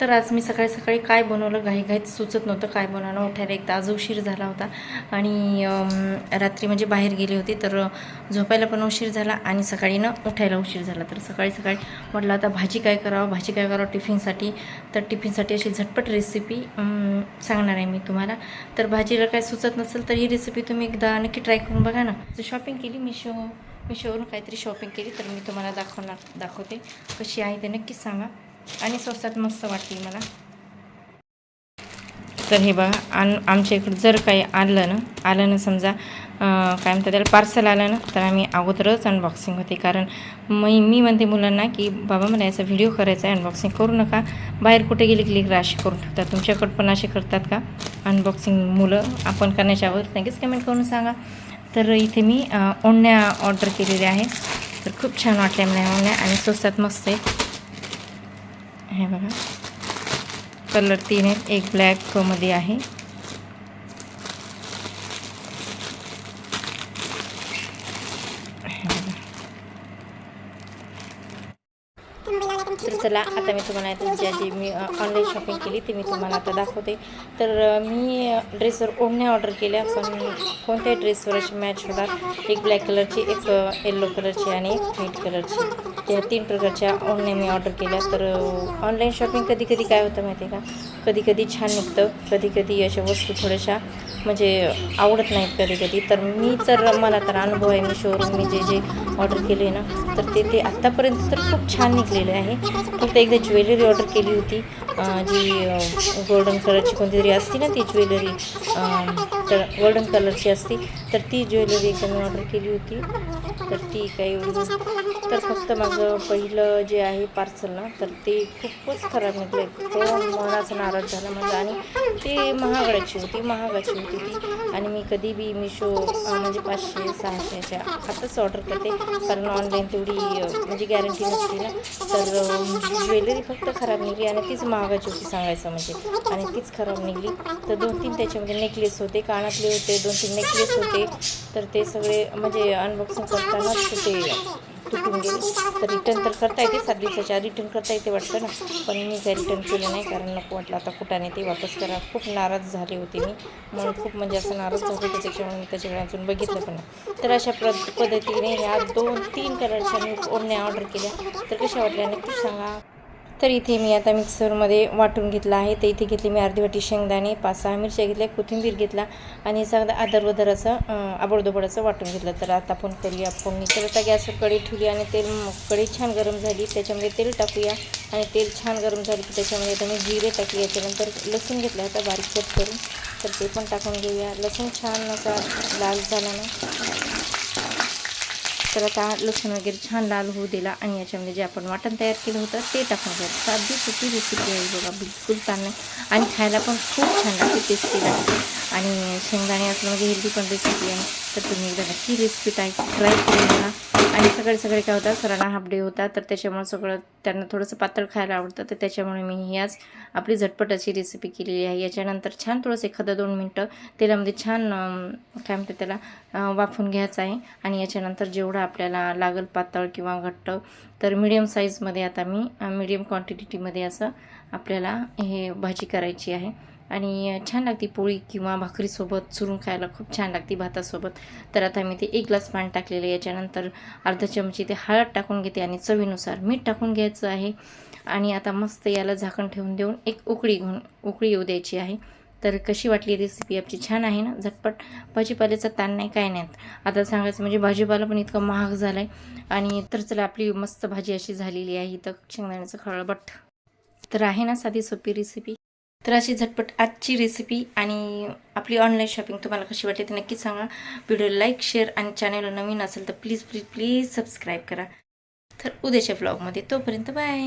तर आज मी सकाळी सकाळी काय बनवलं घाईघाईत सुचत नव्हतं काय बनवलं. उठायला एक आज उशीर झाला होता. आणि रात्री म्हणजे बाहेर गेली होती तर झोपायला पण उशीर झाला आणि सकाळी ना उठायला उशीर झाला. तर सकाळी सकाळी म्हटलं आता भाजी काय करावं? भाजी काय करावं टिफिनसाठी? तर टिफिनसाठी अशी झटपट रेसिपी सांगणार आहे मी तुम्हाला. तर भाजीला काय सुचत नसेल तर ही रेसिपी तुम्ही एकदा नक्की ट्राय करून बघा ना. जर शॉपिंग केली मिशो मिशोवरून काहीतरी शॉपिंग केली तर मी तुम्हाला दाखवणार दाखवते. कशी आहे ते नक्कीच सांगा. आणि स्वस्तात मस्त वाटली मला. तर हे बघा आण आमच्या इकडं जर काही आणलं ना आलं ना समजा काय म्हणतात त्याला पार्सल आलं ना तर आम्ही अगोदरच अनबॉक्सिंग होते. कारण मी मी म्हणते मुलांना की बाबा मला याचा व्हिडिओ करायचा आहे अनबॉक्सिंग करू नका. बाहेर कुठे गेले की अशी करून ठेवतात तुमच्याकडं पण असे करतात का? अनबॉक्सिंग मुलं आपण करण्याच्या अगोदर नक्कीच कमेंट करून सांगा. तर इथे मी अं, ओढण्या ऑर्डर केलेल्या आहे. तर खूप छान वाटल्या मला ह्या आणि स्वस्तात मस्त आहे. हे बघा. कलर तीन आहेत. एक ब्लॅकमध्ये आहे. तर चला आता मी तुम्हाला आता ज्या जी मी ऑनलाईन शॉपिंग केली ती मी तुम्हाला आता दाखवते. तर मी ड्रेसवर ओढण्या ऑर्डर केल्या पण कोणत्याही ड्रेसवर अशी मॅच होतात एक ब्लॅक कलरची एक येल्लो कलरची आणि एक व्हाईट कलरची त्या तीन प्रकारच्या ओढण्या मी ऑर्डर केल्या. तर ऑनलाईन शॉपिंग कधी कधी काय होतं माहिती आहे का? कधी कधी छान निघतं. कधी कधी अशा वस्तू थोड्याशा म्हणजे आवडत नाहीत कधी कधी तर मी तर मला तर अनुभव आहे मी शोरूम मी जे जे ऑर्डर केले ना तर ते ते आत्तापर्यंत तर खूप छान निघलेले आहे. फक्त एकदा ज्वेलरी ऑर्डर केली होती. जी गोल्डन कलरची कोणतीतरी असती ना ती ज्वेलरी तर गोल्डन कलरची असती तर ती ज्वेलरी एकदा मी ऑर्डर केली होती. तर ती काही तर फक्त माझं पहिलं जे आहे पार्सल ना तर ते खूपच खराब निघले. तो मनाचा नाराज झाला माझा म्हणजे आणि ते महागड्याची होती महागाची होती ती. आणि मी कधी बी मिशो म्हणजे पाचशे सहाशेच्या आताच ऑर्डर करते. कारण ऑनलाईन तेवढी म्हणजे गॅरंटी नसते ना. तर ज्वेलरी फक्त खराब निघली आणि तीच महागाची होती सांगायचं म्हणजे. आणि तीच खराब निघली. तर दोन तीन त्याच्यामध्ये नेकलेस होते कानातले होते दोन तीन नेकलेस होते. तर ते सगळे म्हणजे अनबॉक्सिंग करतानाच ते तुटून गेले? तर रिटर्न तर करता येते सात दिवसाच्या रिटर्न करता येते वाटतं ना. पण मी काही रिटर्न केलं नाही कारण नको वाटलं. आता कुठाने ते वापस करा. खूप नाराज झाले होते मी. म्हणून खूप म्हणजे असं नाराज झाले होते. त्याच्यामुळे त्याच्याकडे अजून बघितलं पण नाही. तर अशा प्र पद्धतीने ह्या दोन तीन कलरच्या मी ओढण्या ऑर्डर केल्या. तर कशा वाटल्या नक्कीच सांगा. तर इथे मी आता मिक्सरमध्ये वाटून घेतला आहे. तर इथे घेतली मी अर्धी वाटी शेंगदाणे पाच सहा मिरच्या घेतल्या कोथिंबीर घेतला आणि सगळं आदरवदर असं आबडदोबड असं वाटून घेतलं. तर आता आपण करूया फोडणी तर आता गॅसवर कढी ठेवली आणि तेल कढी छान गरम झाली. त्याच्यामध्ये तेल टाकूया आणि तेल छान गरम झालं की त्याच्यामध्ये आता मी जिरे टाकली. याच्यानंतर लसूण घेतलं आता बारीक कट करून. तर ते पण टाकून घेऊया. लसूण छान असा लाल झाला ना. तर आता लसूण वगैरे छान लाल होऊ दिला आणि याच्यामध्ये जे आपण वाटण तयार केलं होतं ते टाकून घ्यायचं साधी सोपी रेसिपी आहे बघा बिलकुल ताण नाही आणि खायला पण खूप छान लागते टेस्टी लागते. आणि शेंगदाणे असलं म्हणजे हेल्दी पण रेसिपी आहे. तर तुम्ही एकदा नक्की रेसिपी टाय ट्राय करून बघा. आणि सगळे सगळे काय होतात? सरांना हाफ डे होता तर त्याच्यामुळे सगळं त्यांना थोडंसं पातळ खायला आवडतं. तर त्याच्यामुळे मी ही आज आपली झटपट अशी रेसिपी केलेली आहे. याच्यानंतर छान थोडंसं एखादं दोन मिनटं तेलामध्ये छान काय म्हणते त्याला वाफून घ्यायचं आहे. आणि याच्यानंतर जेवढं आपल्याला लागल पातळ किंवा घट्ट तर मिडियम साईजमध्ये आता मी मिडियम क्वांटिटीमध्ये असं आपल्याला हे भाजी करायची आहे. आणि छान लागते पोळी किंवा भाकरीसोबत चुरून खायला खूप छान लागते भातासोबत. तर आता मी ते एक ग्लास पाणी टाकलेलं याच्यानंतर अर्धा चमची ते हळद टाकून घेते आणि चवीनुसार मीठ टाकून घ्यायचं आहे. आणि आता मस्त याला झाकण ठेवून देऊन एक उकळी घेऊन उकळी येऊ द्यायची आहे. तर कशी वाटली रेसिपी आपची छान आहे ना? झटपट. भाजीपाल्याचा ताण नाही काय नाही. आता सांगायचं म्हणजे भाजीपाला पण इतकं महाग झाला आहे आणि तर चला आपली मस्त भाजी अशी झालेली आहे. इथं शेंगदाण्याचं खळबट. तर आहे ना साधी सोपी रेसिपी तर अशी झटपट आजची रेसिपी आणि आपली ऑनलाईन शॉपिंग तुम्हाला कशी वाटली ते नक्कीच सांगा. व्हिडिओ लाईक शेअर आणि चॅनल नवीन असेल तर प्लीज प्लीज प्लीज सबस्क्राईब करा. तर उद्याच्या ब्लॉगमध्ये तोपर्यंत बाय